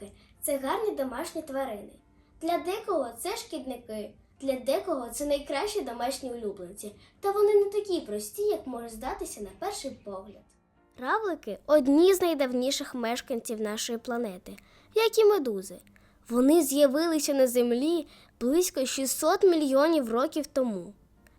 равлики це гарні домашні тварини. Для декого це шкідники, для декого це найкращі домашні улюбленці, та вони не такі прості, як може здатися на перший погляд. Равлики одні з найдавніших мешканців нашої планети, як і медузи. Вони з'явилися на Землі близько 600 мільйонів років тому.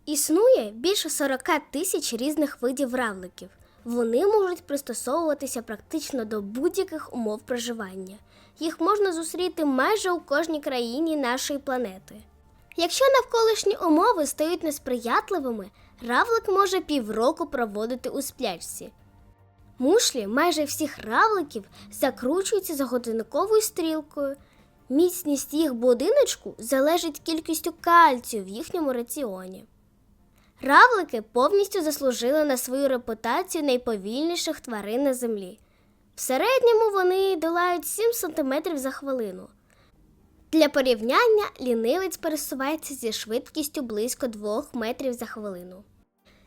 Існує більше 40 тисяч різних видів равликів. Вони можуть пристосовуватися практично до будь-яких умов проживання. Їх можна зустріти майже у кожній країні нашої планети. Якщо навколишні умови стають несприятливими, равлик може півроку проводити у сплячці. Мушлі майже всіх равликів закручуються за годинниковою стрілкою. Міцність їх будиночку залежить кількістю кальцію в їхньому раціоні. Равлики повністю заслужили на свою репутацію найповільніших тварин на землі. В середньому вони долають 7 см за хвилину. Для порівняння лінивець пересувається зі швидкістю близько 2 метрів за хвилину.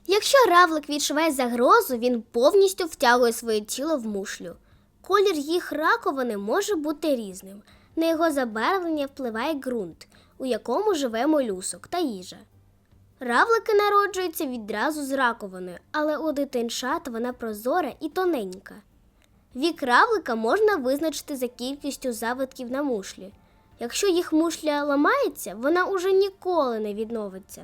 Якщо равлик відчуває загрозу, він повністю втягує своє тіло в мушлю. Колір їх раковини може бути різним. На його забарвлення впливає ґрунт, у якому живе молюсок та їжа. Равлики народжуються відразу з раковиною, але у дитинчат вона прозора і тоненька. Вік равлика можна визначити за кількістю завитків на мушлі. Якщо їх мушля ламається, вона уже ніколи не відновиться.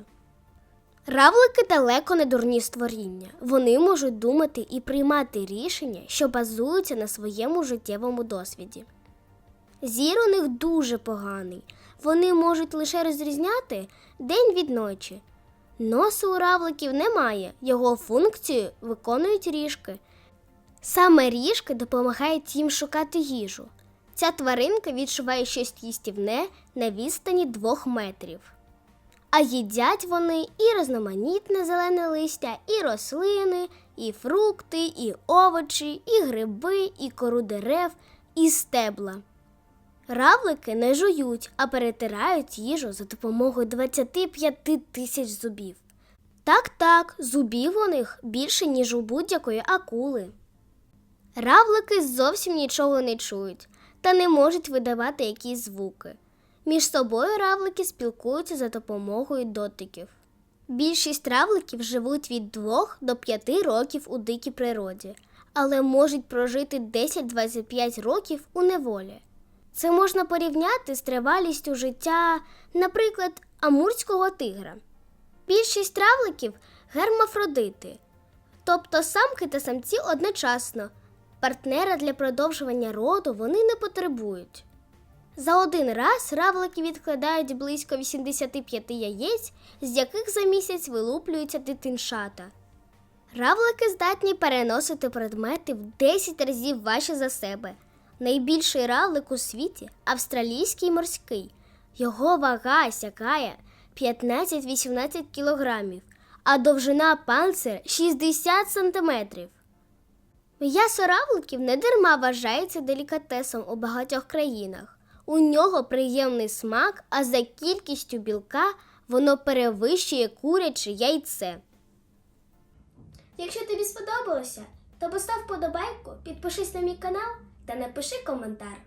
Равлики далеко не дурні створіння. Вони можуть думати і приймати рішення, що базуються на своєму життєвому досвіді. Зір у них дуже поганий. Вони можуть лише розрізняти день від ночі. Носу у равликів немає, його функцію виконують ріжки. Саме ріжки допомагають їм шукати їжу. Ця тваринка відчуває щось їстівне на відстані двох метрів. А їдять вони і різноманітне зелене листя, і рослини, і фрукти, і овочі, і гриби, і кору дерев, і стебла. Равлики не жують, а перетирають їжу за допомогою 25 тисяч зубів. Так, так, зубів у них більше, ніж у будь-якої акули. Равлики зовсім нічого не чують та не можуть видавати якісь звуки. Між собою равлики спілкуються за допомогою дотиків. Більшість равликів живуть від 2 до 5 років у дикій природі, але можуть прожити 10-25 років у неволі. Це можна порівняти з тривалістю життя, наприклад, амурського тигра. Більшість равликів гермафродити, тобто самки та самці одночасно. Партнера для продовжування роду вони не потребують. За один раз равлики відкладають близько 85 яєць, з яких за місяць вилуплюються дитинчата. Равлики здатні переносити предмети в 10 разів важче за себе. Найбільший равлик у світі австралійський морський. Його вага сягає 15-18 кілограмів, а довжина панцир 60 сантиметрів. М'ясо равликів не дарма вважається делікатесом у багатьох країнах. У нього приємний смак, а за кількістю білка воно перевищує куряче яйце. Якщо тобі сподобалося, то постав подобайку, підпишись на мій канал та напиши коментар.